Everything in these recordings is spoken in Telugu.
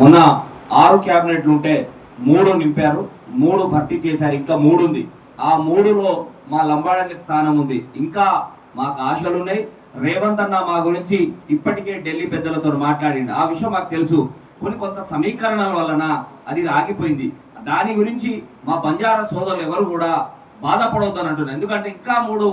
మొన్న ఆరు క్యాబినెట్లు ఉంటే మూడు నింపారు మూడు భర్తీ చేశారు ఇంకా మూడు ఉంది. ఆ మూడులో మా లంబాడానికి స్థానం ఉంది. ఇంకా మాకు ఆశలు ఉన్నాయి. రేవంత్ అన్న మా గురించి ఇప్పటికే ఢిల్లీ పెద్దలతో మాట్లాడిండు. ఆ విషయం మాకు తెలుసు. కొన్ని కొంత సమీకరణల వలన అది ఆగిపోయింది. దాని గురించి మా బంజారా సోదరులు ఎవరు కూడా బాధపడవద్దని అంటున్నారు. ఎందుకంటే ఇంకా మూడు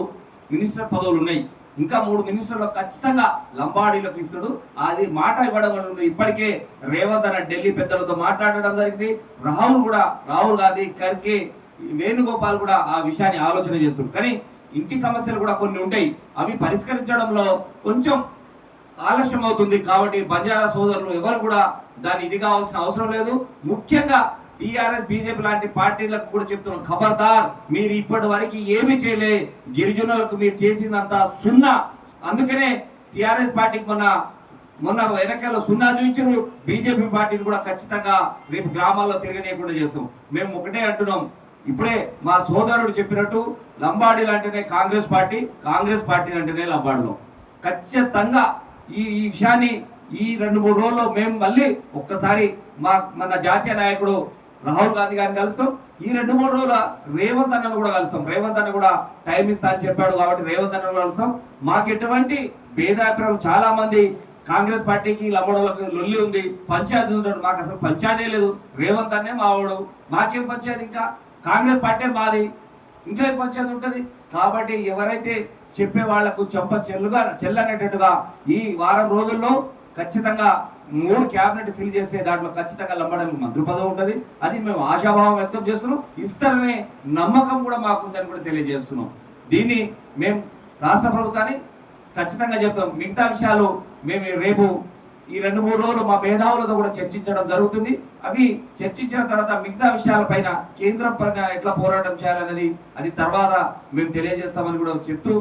మినిస్టర్ పదవులు ఉన్నాయి. ఇంకా మూడు మినిస్టర్లు ఖచ్చితంగా లంబాడీలకు ఇస్తాడు అది మాట ఇవ్వడం ఇప్పటికే రేవంత్ అన్న ఢిల్లీ పెద్దలతో మాట్లాడడం జరిగింది. రాహుల్ కూడా రాహుల్ గాంధీ ఖర్గే వేణుగోపాల్ కూడా ఆ విషయాన్ని ఆలోచన చేస్తున్నారు. కానీ ఇంటి సమస్యలు కూడా కొన్ని ఉంటాయి. అవి పరిష్కరించడంలో కొంచెం ఆలస్యం అవుతుంది కాబట్టి బంజారా సోదరులు ఎవరు కూడా దాన్ని ఇది కావాల్సిన అవసరం లేదు. ముఖ్యంగా టిఆర్ఎస్ బీజేపీ లాంటి పార్టీలకు కూడా చెప్తున్నాం ఖబర్దార్ మీరు ఇప్పటి వరకు ఏమి చేయలే గిరిజనులకు మీరు చేసిందంతా సున్నా. అందుకనే టిఆర్ఎస్ పార్టీకి మొన్న మొన్న వెనకాల సున్నా చూపించారు బీజేపీ పార్టీని కూడా ఖచ్చితంగా రేపు గ్రామాల్లో తిరగనీయకుండా చేస్తాం. మేము ఒకటే అంటున్నాం ఇప్పుడే మా సోదరుడు చెప్పినట్టు లంబాడీలు అంటేనే కాంగ్రెస్ పార్టీ కాంగ్రెస్ పార్టీ అంటేనే లంబాడులో. ఖచ్చితంగా ఈ ఈ విషయాన్ని ఈ రెండు మూడు రోజుల్లో మేము మళ్ళీ ఒక్కసారి మా మన జాతీయ నాయకుడు రాహుల్ గాంధీ గారిని కలుస్తాం. ఈ రెండు మూడు రోజుల రేవంత్ అన్నను కూడా కలుస్తాం. రేవంత్ అన్న కూడా టైం ఇస్తా అని చెప్పాడు కాబట్టి రేవంత్ అన్నను కలుస్తాం. మాకు ఎటువంటి భేదాభిప్రాయం చాలా మంది కాంగ్రెస్ పార్టీకి లమ్మడోళ్ళకి లొల్లి ఉంది. పంచాయతీ ఉంటాడు మాకు అసలు పంచాయతీ లేదు. రేవంత్ అన్నే మావాడు. మాకేం పంచాయతీ ఇంకా? కాంగ్రెస్ పార్టీ మాది. ఇంకా పంచాయతీ ఉంటుంది? కాబట్టి ఎవరైతే చెప్పే వాళ్ళకు చెంప చెల్లుగా చెల్లనేటట్టుగా ఈ వారం రోజుల్లో ఖచ్చితంగా మూడు క్యాబినెట్ ఫిల్ చేస్తే దాంట్లో ఖచ్చితంగా లంబడానికి మంత్రి పదవి ఉంటుంది. అది మేము ఆశాభావం వ్యక్తం చేస్తున్నాం. ఇస్తారనే నమ్మకం కూడా మాకుందని కూడా తెలియజేస్తున్నాం. దీన్ని మేము రాష్ట్ర ప్రభుత్వాన్ని ఖచ్చితంగా చెప్తాం. మిగతా విషయాలు మేము రేపు ఈ రెండు మూడు రోజులు మా మేధావులతో కూడా చర్చించడం జరుగుతుంది. అవి చర్చించిన తర్వాత మిగతా విషయాలపైన కేంద్రం పైన ఎట్లా పోరాటం చేయాలన్నది అది తర్వాత మేము తెలియజేస్తామని కూడా చెప్తూ